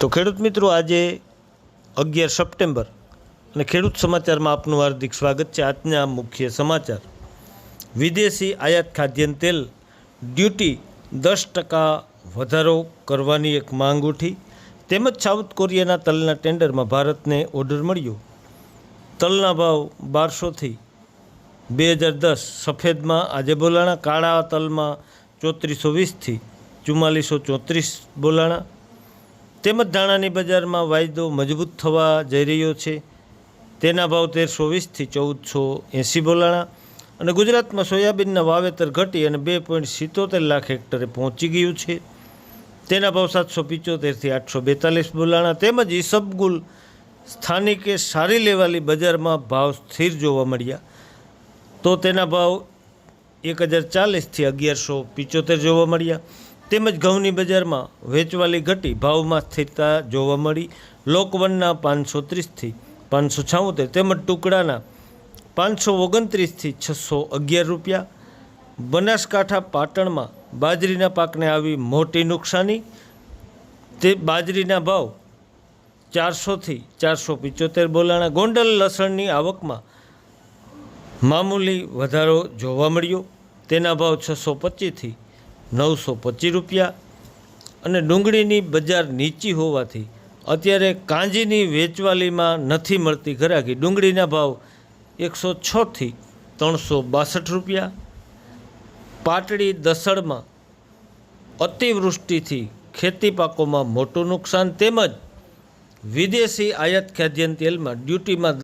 તો ખેડૂત મિત્રો, આજે અગિયાર સપ્ટેમ્બર અને ખેડૂત સમાચારમાં આપનું હાર્દિક સ્વાગત છે. આજના મુખ્ય સમાચાર. વિદેશી આયાત ખાદ્યાન્ન તેલ ડ્યુટી દસ ટકા વધારો કરવાની એક માંગ ઉઠી. તેમજ સાઉથ કોરિયાના તલના ટેન્ડરમાં ભારતને ઓર્ડર મળ્યો. તલના ભાવ બારસોથી બે હજાર દસ સફેદમાં, આજે બોલાણા કાળા તલમાં ચોત્રીસો વીસથી ચુમ્માલીસો ચોત્રીસ બોલાણા. તેમજ ધાણાની બજારમાં વાયદો મજબૂત થવા જઈ રહ્યો છે. તેના ભાવ તેરસો વીસથી ચૌદસો એંસી બોલાણા અને ગુજરાતમાં સોયાબીનના વાવેતર ઘટી અને બે પોઈન્ટ સિત્તોતેર લાખ હેક્ટરે પહોંચી ગયું છે. તેના ભાવ સાતસો પિચોતેરથી આઠસો બેતાલીસ બોલાણા. તેમજ ઈસબગુલ સ્થાનિકે સારી લેવાલી બજારમાં ભાવ સ્થિર જોવા મળ્યા. તો તેના ભાવ એક હજાર ચાલીસથી અગિયારસો પિચોતેર જોવા મળ્યા. તેમજ ઘઉંની બજારમાં વેચવાલી ઘટી ભાવમાં સ્થિરતા જોવા મળી. લોકવનના પાંચસો ત્રીસથી પાંચસો છાઉતેર તેમજ ટુકડાના પાંચસો ઓગણત્રીસથી છસો અગિયાર રૂપિયા. બનાસકાંઠા પાટણમાં બાજરીના પાકને આવી મોટી નુકસાની. તે બાજરીના ભાવ ચારસોથી ચારસો પિચોતેર બોલાણા. ગોંડલ લસણની આવકમાં મામૂલી વધારો જોવા મળ્યો. તેના ભાવ છસો પચીસથી નવસો પચીસ રૂપિયા અને ડુંગળીની બજાર નીચી હોવાથી અત્યારે કાંજીની વેચવાલીમાં નથી મળતી ઘરાકી. ડુંગળીના ભાવ એકસો છથી ત્રણસો બાસઠ રૂપિયા. પાટડી દસણમાં અતિવૃષ્ટિથી ખેતી પાકોમાં મોટું નુકસાન તેમજ વિદેશી આયાત ખાદ્યાન્ન તેલમાં ડ્યુટીમાં